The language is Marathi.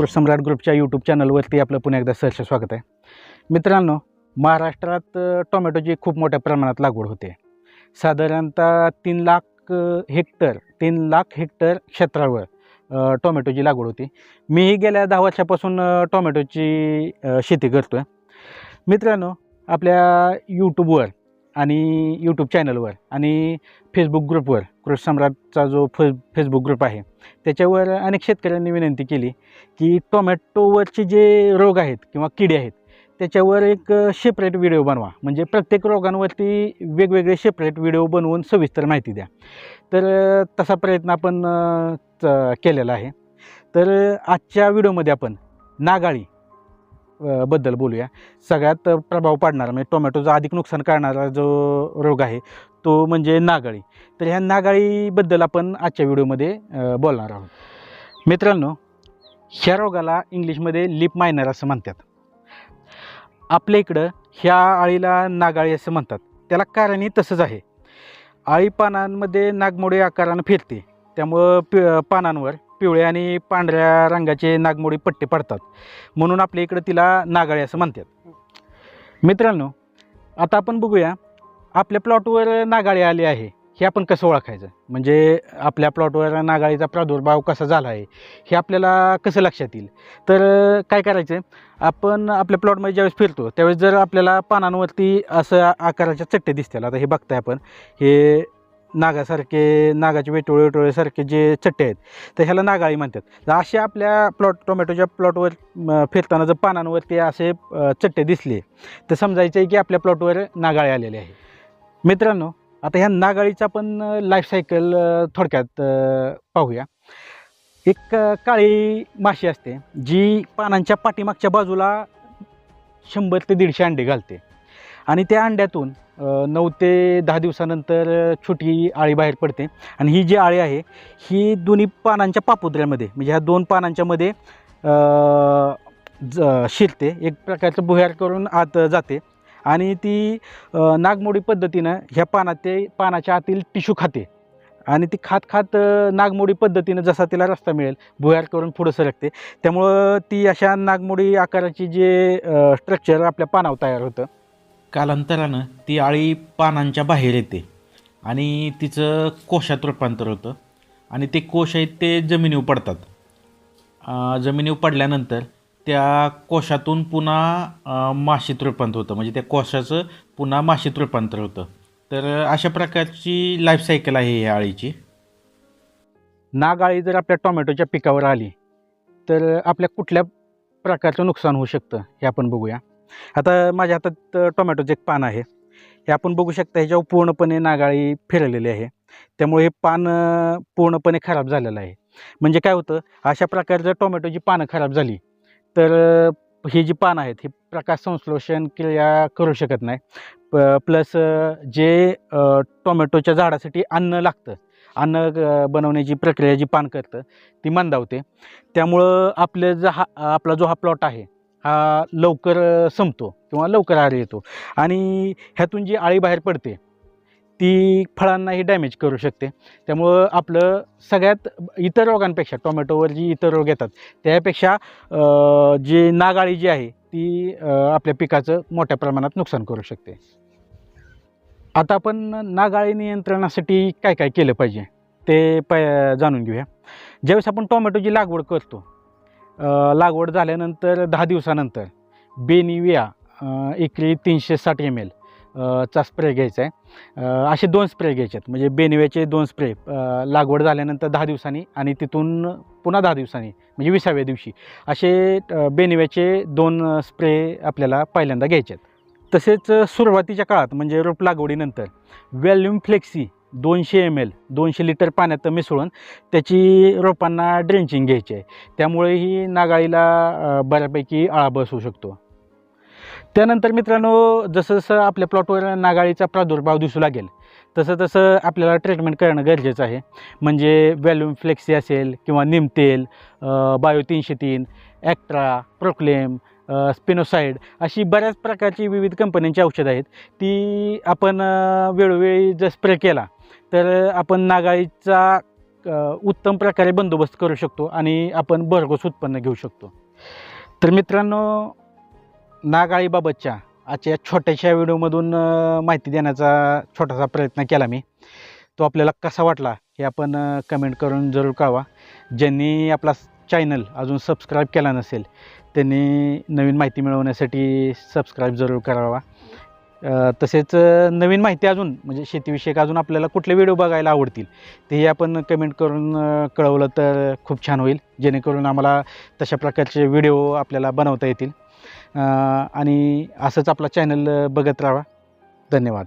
कृषी सम्राट ग्रुपच्या यूट्यूब चॅनलवरती आपलं पुन्हा एकदा सहर्ष स्वागत आहे. मित्रांनो महाराष्ट्रात टोमॅटोची खूप मोठ्या प्रमाणात लागवड होते. साधारणतः तीन लाख हेक्टर तीन लाख हेक्टर क्षेत्रावर टोमॅटोची लागवड होती. मीही गेल्या दहा वर्षापासून टोमॅटोची शेती करतो आहे मित्रांनो आपल्या यूट्यूबवर आणि यूट्यूब चॅनलवर आणि फेसबुक ग्रुपवर कृषी सम्राटचा जो फे फेसबुक ग्रुप आहे त्याच्यावर अनेक शेतकऱ्यांनी विनंती केली की टोमॅटोवरचे जे रोग आहेत किंवा किडे आहेत त्याच्यावर एक सेपरेट व्हिडिओ बनवा. म्हणजे प्रत्येक रोगांवरती वेगवेगळे सेपरेट व्हिडिओ बनवून सविस्तर माहिती द्या. तर तसा प्रयत्न आपण च- केलेला आहे. तर आजच्या व्हिडिओमध्ये आपण नागाळी बद्दल बोलूया. सगळ्यात प्रभाव पाडणारा म्हणजे टोमॅटोचं अधिक नुकसान करणारा जो रोग आहे तो म्हणजे नागाळी. तर ह्या नागाळीबद्दल आपण आजच्या व्हिडिओमध्ये बोलणार आहोत. मित्रांनो ह्या रोगाला इंग्लिशमध्ये लिप मायनर असं म्हणतात. आपल्या इकडं ह्या आळीला नागाळी असं म्हणतात. त्याला कारणही तसंच आहे. आळी पानांमध्ये नागमोडी आकारानं फिरते. त्यामुळं पि पानांवर पिवळ्या आणि पांढऱ्या रंगाचे नागमोडी पट्टे पडतात. म्हणून आपल्या इकडं तिला नागाळी असं म्हणतात. मित्रांनो आता आपण बघूया आपल्या प्लॉटवर नागाळी आली आहे हे आपण कसं ओळखायचं? म्हणजे आपल्या प्लॉटवर नागाळीचा प्रादुर्भाव कसा झाला आहे हे आपल्याला कसं लक्षात येईल? तर काय करायचं आपण आपल्या प्लॉटमध्ये ज्यावेळेस फिरतो त्यावेळेस जर आपल्याला पानांवरती असं आकाराच्या चट्टे दिसतील आता हे बघताय आपण हे नागासारखे नागाचे वेटोळे वेटोळेसारखे जे चट्टे आहेत तर ह्याला नागाळी म्हणतात. तर असे आपल्या प्लॉट टोमॅटोच्या प्लॉटवर फिरताना जर पानांवरती असे चट्टे दिसले तर समजायचं आहे की आपल्या प्लॉटवर नागाळी आलेले आहे. मित्रांनो आता ह्या नागाळीचा पण लाईफ सायकल थोडक्यात पाहूया. एक काळी माशी असते जी पानांच्या पाठीमागच्या बाजूला शंभर ते दीडशे अंडे घालते. आणि त्या अंड्यातून नऊ ते दहा दिवसानंतर छोटी आळी बाहेर पडते. आणि ही जी आळी आहे ही दोन्ही पानांच्या पापुद्र्यामध्ये म्हणजे ह्या दोन पानांच्यामध्ये ज शिरते. एक प्रकारचं भुयार करून आत जाते. आणि ती नागमोडी पद्धतीनं ह्या पानात ते पानाच्या आतील टिशू खाते. आणि ती खात खात नागमोडी पद्धतीनं जसा तिला रस्ता मिळेल भुयार करून पुढं सरकते. त्यामुळं ती अशा नागमोडी आकाराची जे स्ट्रक्चर आपल्या पानावर तयार होतं. कालांतरानं ती आळी पानांच्या बाहेर येते आणि तिचं कोशात रूपांतर होतं. आणि ते कोश आहेत ते जमिनीवर पडतात. जमिनीवर पडल्यानंतर त्या कोशातून पुन्हा माशीत रूपांतर होतं. म्हणजे त्या कोशाचं पुन्हा माशीत रूपांतर होतं. तर अशा प्रकारची लाईफ सायकल आहे या आळीची. नागाळी जर आपल्या टोमॅटोच्या पिकावर आली तर आपल्या कुठल्या प्रकारचं नुकसान होऊ शकतं हे आपण बघूया. आता माझ्या हातात टोमॅटोचं एक पान आहे. हे आपण बघू शकता ह्याच्यावर पूर्णपणे नागाळी फिरलेली आहे. त्यामुळे हे पान पूर्णपणे खराब झालेलं आहे. म्हणजे काय होतं अशा प्रकारे जर टोमॅटोची पानं खराब झाली तर ही जी पानं आहेत ही प्रकाश संश्लेषण क्रिया करू शकत नाही. प प्लस जे टोमॅटोच्या झाडासाठी अन्न लागतं अन्न बनवण्याची प्रक्रिया जी पान करतं ती मंदावते. त्यामुळं आपलं जो हा आपला जो हा प्लॉट आहे हा लवकर संपतो किंवा लवकर आळ येतो. आणि ह्यातून जी आळी बाहेर पडते ती फळांनाही डॅमेज करू शकते. त्यामुळं आपलं सगळ्यात इतर रोगांपेक्षा टोमॅटोवर जी इतर रोग येतात त्यापेक्षा जी नागाळी जी आहे ती आपल्या पिकाचं मोठ्या प्रमाणात नुकसान करू शकते. आता आपण नागाळी नियंत्रणासाठी काय काय केलं पाहिजे ते प जाणून घेऊया. ज्यावेळेस आपण टोमॅटोची लागवड करतो लागवड झाल्यानंतर दहा दिवसानंतर बेनिविया एकरी तीनशे साठ एम एल चा स्प्रे घ्यायचा आहे. असे दोन स्प्रे घ्यायचे आहेत. म्हणजे बेनिव्याचे दोन स्प्रे लागवड झाल्यानंतर दहा दिवसांनी आणि तिथून पुन्हा दहा दिवसांनी म्हणजे विसाव्या दिवशी असे बेनिव्याचे दोन स्प्रे आपल्याला पहिल्यांदा घ्यायचे आहेत. तसेच सुरुवातीच्या काळात म्हणजे रोप लागवडीनंतर व्हॅल्यूम फ्लेक्सी दोनशे एम एल दोनशे लिटर पाण्यात मिसळून त्याची रोपांना ड्रेंचिंग घ्यायची आहे. त्यामुळे ही नागाळीला बऱ्यापैकी आळा बसू शकतो. त्यानंतर मित्रांनो जसं जसं आपल्या प्लॉटवर नागाळीचा प्रादुर्भाव दिसू लागेल तसं तसं आपल्याला ट्रीटमेंट करणं गरजेचं आहे. म्हणजे व्हॅल्यूम फ्लेक्सी असेल किंवा निमतेल बायो तीनशे तीन ॲक्ट्रा प्रोक्लेम स्पिनोसाईड अशी बऱ्याच प्रकारची विविध कंपन्यांची औषधं आहेत. ती आपण वेळोवेळी जर स्प्रे केला तर आपण नागाळीचा उत्तम प्रकारे बंदोबस्त करू शकतो आणि आपण भरघोस उत्पन्न घेऊ शकतो. तर मित्रांनो नागाळीबाबतच्या आजच्या या छोट्याशा व्हिडिओमधून माहिती देण्याचा छोटासा प्रयत्न केला मी. तो आपल्याला कसा वाटला हे आपण कमेंट करून जरूर कळवा. ज्यांनी आपला चॅनल अजून सबस्क्राईब केला नसेल त्यांनी नवीन माहिती मिळवण्यासाठी सबस्क्राईब जरूर करावा. तसेच नवीन माहिती अजून म्हणजे शेतीविषयक अजून आपल्याला कुठले व्हिडिओ बघायला आवडतील तेही आपण कमेंट करून कळवलं तर खूप छान होईल. जेणेकरून आम्हाला तशा प्रकारचे व्हिडिओ आपल्याला बनवता येतील. आणि असंच आपला चॅनल बघत राहा. धन्यवाद.